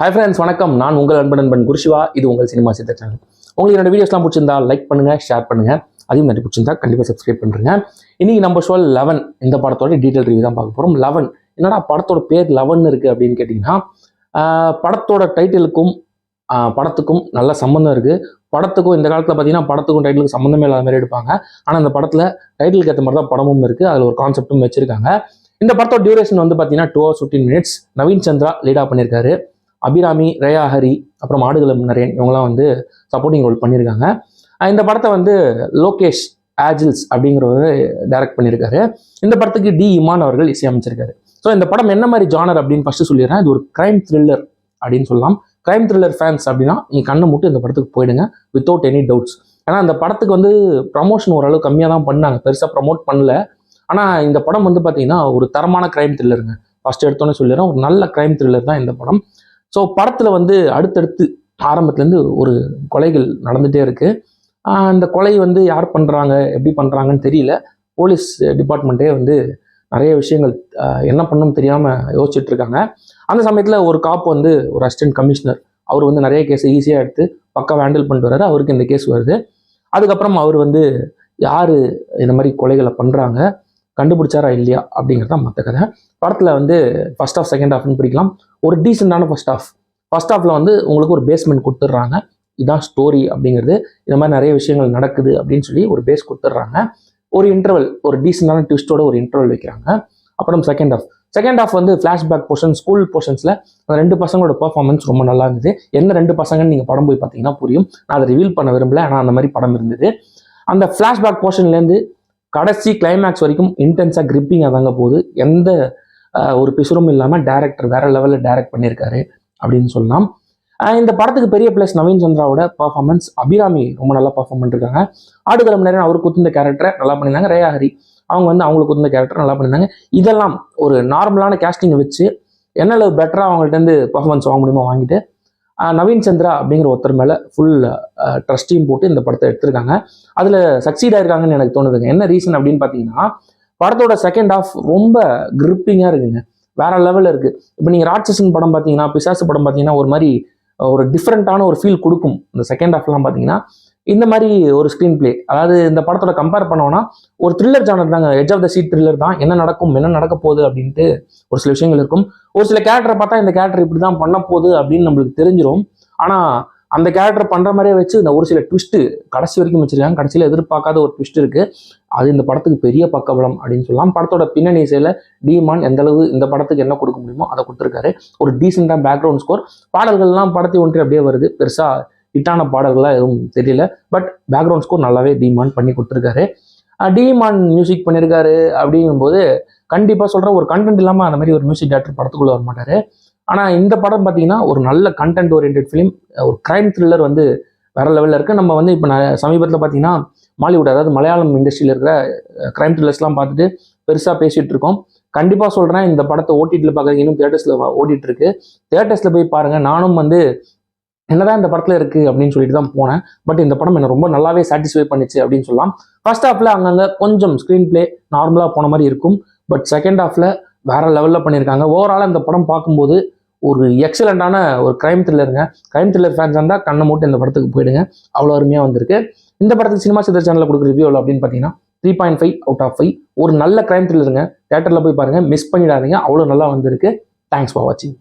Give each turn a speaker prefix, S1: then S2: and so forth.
S1: Hi friends வணக்கம். நான் உங்கள் அன்பன் அன்பன் குருஷிவா இது உங்கள் சினிமா சித்த சேனல் உங்களுக்கு என்னோட வீடியோஸ்லாம் பிடிச்சிருந்தா லைக் பண்ணுங்க ஷேர் பண்ணுங்க. அதையும் நிறைய பிடிச்சிருந்தா கண்டிப்பாக சப்ஸ்கிரைப் பண்ணுறேங்க இன்னைக்கு நம்ம ஷோ லெவன் இந்த படத்தோட டீட்டெயில் ரிவ்யூ தான் பார்க்க போகிறோம் லெவன் என்னடா படத்தோட பேர் லெவன் இருக்குது அப்படின்னு கேட்டிங்கன்னா படத்தோட டைட்டிலுக்கும் படத்துக்கும் நல்ல சம்மந்தம் இருக்குது படத்துக்கும் இந்த காலத்தில் பார்த்தீங்கன்னா படத்துக்கும் டைட்டிலுக்கும் சம்மந்தமே இல்லாத மாதிரி எடுப்பாங்க. ஆனால் அந்த படத்தில் டைட்டிலுக்கு ஏற்ற மாதிரி தான் படமும் இருக்குது அதில் ஒரு கான்செப்டும் வச்சிருக்காங்க. இந்த படத்தோட டியூரேஷன் வந்து பார்த்தீங்கன்னா two hours fifteen minutes Naveen Chandra லீடாக பண்ணியிருக்காரு அபிராமி ரேயா ஹரி அப்புறம் ஆடுகளம் நரேன் இவங்கெல்லாம் வந்து சப்போர்ட்டிங் ரோல் பண்ணியிருக்காங்க. இந்த படத்தை வந்து லோகேஷ் ஆஜில்ஸ் அப்படிங்கிறவர் டைரக்ட் பண்ணியிருக்காரு. இந்த படத்துக்கு டி இமான் அவர்கள் இசையமைச்சிருக்காரு. ஸோ இந்த படம் என்ன மாதிரி ஜானர் அப்படின்னு ஃபர்ஸ்ட் சொல்லிடுறேன். இது ஒரு கிரைம் த்ரில்லர் அப்படின்னு சொல்லலாம். கிரைம் த்ரில்லர் ஃபேன்ஸ் அப்படின்னா நீங்கள் கண்ணை மூட்டு இந்த படத்துக்கு போயிடுங்க வித்தவுட் எனி டவுட்ஸ் ஏன்னா இந்த படத்துக்கு வந்து ப்ரமோஷன் ஓரளவு கம்மியாக தான் பண்ணாங்க. பெருசாக ப்ரமோட் பண்ணல. ஆனால் இந்த படம் வந்து பார்த்தீங்கன்னா ஒரு தரமான கிரைம் த்ரில்லருங்க ஃபர்ஸ்ட் எடுத்தோன்னே சொல்லிடுறேன். ஒரு நல்ல கிரைம் த்ரில்லர் தான் இந்த படம். ஸோ படத்தில் வந்து அடுத்தடுத்து ஆரம்பத்துலேருந்து ஒரு கொலைகள் நடந்துகிட்டே இருக்குது அந்த கொலை வந்து யார் பண்ணுறாங்க எப்படி பண்ணுறாங்கன்னு தெரியல. போலீஸ் டிபார்ட்மெண்ட்டே வந்து நிறைய விஷயங்கள் என்ன பண்ணணும்னு தெரியாமல் யோசிச்சுட்டு இருக்காங்க. அந்த சமயத்தில் ஒரு காப் வந்து ஒரு அசிஸ்டன்ட் கமிஷனர் அவர் வந்து நிறைய கேஸை ஈஸியாக எடுத்து பக்கம் ஹேண்டில் பண்ணிட்டு வர்றாரு. அவருக்கு இந்த கேஸ் வருது. அதுக்கப்புறம் அவர் வந்து யார் இந்த மாதிரி கொலைகளை பண்ணுறாங்க கண்டுபிடிச்சாரா இல்லையா அப்படிங்கிறது தான் மற்ற கதை. படத்தில் வந்து ஃபர்ஸ்ட் ஆஃப் செகண்ட் ஹாஃப்னு பிடிக்கலாம் ஒரு டீசெண்டான ஃபர்ஸ்ட் ஆஃப் ஃபர்ஸ்ட் ஆஃபில் வந்து உங்களுக்கு ஒரு பேஸ்மெண்ட் கொடுத்துட்றாங்க. இதான் ஸ்டோரி அப்படிங்கிறது. இந்த மாதிரி நிறைய விஷயங்கள் நடக்குது அப்படின்னு சொல்லி ஒரு பேஸ் கொடுத்துட்றாங்க. ஒரு இன்டர்வல் ஒரு டீசெண்டான ட்விஸ்டோட ஒரு இன்டர்வல் வைக்கிறாங்க. அப்புறம் செகண்ட் ஹாஃப் செகண்ட் ஆஃப் வந்து ஃப்ளாஷ்பேக் போர்ஷன் ஸ்கூல் போர்ஷன்ஸில் அந்த ரெண்டு பசங்களோட பர்ஃபார்மன்ஸ் ரொம்ப நல்லா இருந்தது. என்ன ரெண்டு பசங்கன்னு நீங்கள் படம் போய் பார்த்தீங்கன்னா புரியும். நான் அதை ரிவீல் பண்ண விரும்பல. ஆனால் அந்த மாதிரி படம் இருந்தது. அந்த ஃப்ளாஷ்பேக் போர்ஷன்லேருந்து கடைசி கிளைமேக்ஸ் வரைக்கும் இன்டென்ஸாக கிரிப்பிங்காக தாங்க போகுது. எந்த ஒரு பிசுறும் இல்லாமல் டேரக்டர் வேற லெவலில் டைரக்ட் பண்ணியிருக்காரு அப்படின்னு சொல்லலாம். இந்த படத்துக்கு பெரிய பிளஸ் நவீன் சந்திராவோட பர்ஃபார்மன்ஸ் அபிராமி ரொம்ப நல்லா பர்ஃபார்ம் பண்ணிருக்காங்க. ஆடுகளம் நேரம் அவர் குத்துந்த கேரக்டரை நல்லா பண்ணியிருந்தாங்க ரேயா ஹரி அவங்க வந்து அவங்களுக்கு குத்துந்த கேரக்டர் நல்லா பண்ணியிருந்தாங்க இதெல்லாம் ஒரு நார்மலான கேஸ்டிங்கை வச்சு என்ன அளவு பெட்டராக அவங்கள்ட்ட இருந்து பர்ஃபார்மன்ஸ் வாங்க முடியுமோ வாங்கிட்டு நவீன் சந்திரா அப்படிங்கிற ஒருத்தர் மேலே ஃபுல் ட்ரஸ்டையும் போட்டு இந்த படத்தை எடுத்திருக்காங்க. அதில் சக்சீட் ஆயிருக்காங்கன்னு எனக்கு தோணுதுங்க. என்ன ரீசன் அப்படின்னு பார்த்தீங்கன்னா படத்தோட செகண்ட் ஆஃப் ரொம்ப கிரிப்பிங்காக இருக்குங்க. வேற லெவலில் இருக்குது இப்போ நீங்கள் ராட்சசன் படம் பார்த்தீங்கன்னா பிசாசு படம் பார்த்தீங்கன்னா ஒரு மாதிரி ஒரு டிஃப்ரெண்ட்டான ஒரு ஃபீல் கொடுக்கும். இந்த செகண்ட் ஹாஃப்லாம் பார்த்தீங்கன்னா இந்த மாதிரி ஒரு ஸ்க்ரீன் பிளே அதாவது இந்த படத்தோட கம்பேர் பண்ணோம்னா ஒரு த்ரில்லர் ஜானர் தாங்க. Edge of the seat thriller தான். என்ன நடக்கும் என்ன நடக்க போகுது அப்படின்ட்டு ஒரு சில விஷயங்கள் இருக்கும். ஒரு சில கேரக்டரை பார்த்தா இந்த கேரக்டர் இப்படி தான் பண்ண போகுது அப்படின்னு நம்மளுக்கு தெரிஞ்சிடும் ஆனால் அந்த கேரக்டர் பண்ணுற மாதிரியே வச்சு இந்த ஒரு சில ட்விஸ்ட்டு கடைசி வரைக்கும் வச்சிருக்காங்க. கடைசியில் எதிர்பார்க்காத ஒரு ட்விஸ்ட் இருக்குது அது இந்த படத்துக்கு பெரிய பக்கபலம் அப்படின்னு சொல்லலாம். படத்தோட பின்னணி இசையில் டிமான் எந்த அளவு இந்த படத்துக்கு என்ன கொடுக்க முடியுமோ அதை கொடுத்துருக்காரு. ஒரு டீசெண்டாக பேக்ரவுண்ட் ஸ்கோர் பாடல்கள்லாம் படத்தை ஒன்றி அப்படியே வருது. பெருசாக ஹிட்டான பாடல்கள்லாம் எதுவும் தெரியல. பட் பேக்ரவுண்ட் ஸ்கோர் நல்லாவே டிமான் பண்ணி கொடுத்துருக்காரு. டிமான் மியூசிக் பண்ணியிருக்காரு அப்படிங்கும்போது கண்டிப்பாக சொல்கிற ஒரு கண்டென்ட் இல்லாமல் அந்த மாதிரி ஒரு மியூசிக் டேரக்டர் படத்துக்குள்ளே வர மாட்டார். ஆனால் இந்த படம் பார்த்தீங்கன்னா ஒரு நல்ல கண்டென்ட் ஓரியன்ட் ஃபிலிம் ஒரு கிரைம் த்ரில்லர் வந்து வேற லெவலில் இருக்குது நம்ம வந்து இப்போ சமீபத்தில் பார்த்தீங்கன்னா மாலிவுட் அதாவது மலையாளம் இண்டஸ்ட்ரியில் இருக்கிற கிரைம் த்ரில்லர்ஸ்லாம் பார்த்துட்டு பெருசாக பேசிகிட்டு இருக்கோம். கண்டிப்பாக சொல்கிறேன் இந்த படத்தை ஓடிடியில் பார்க்குறதுக்கு இன்னும் தேட்டர்ஸில் ஓடிட்டு இருக்கு. தேட்டர்ஸில் போய் பாருங்கள் நானும் வந்து என்னதான் இந்த படத்தில் இருக்குது அப்படின்னு சொல்லிட்டு தான் போனேன். பட் இந்த படம் என்னை ரொம்ப நல்லாவே சாட்டிஸ்ஃபை பண்ணிச்சு அப்படின்னு சொல்லலாம். ஃபர்ஸ்ட் ஹாஃபில் அங்கங்கே கொஞ்சம் ஸ்க்ரீன் ப்ளே நார்மலாக போன மாதிரி இருக்கும். பட் செகண்ட் ஹாஃபில் வேற லெவலில் பண்ணியிருக்காங்க. ஓவராலாக இந்த படம் பார்க்கும்போது ஒரு எக்ஸலண்ட்டான ஒரு கிரைம் த்ரில்லருங்க கிரைம் த்ரில்லர் ஃபேன்ஸ் இருந்தால் கண்ணை மூட்டு இந்த படத்துக்கு போயிடுங்க. அவ்வளோ அருமையாக வந்திருக்கு. இந்த படத்துக்கு சினிமா சித்தர் சேனலில் கொடுக்குற ரிவ்யூ எவ்வளோ அப்படின்னு பார்த்தீங்கன்னா three point five out of five ஒரு நல்ல கிரைம் த்ரில்லருங்க தேட்டரில் போய் பாருங்கள் மிஸ் பண்ணிடாதீங்க. அவ்வளோ நல்லா வந்திருக்கு. தேங்க்ஸ் ஃபார் வாட்சிங்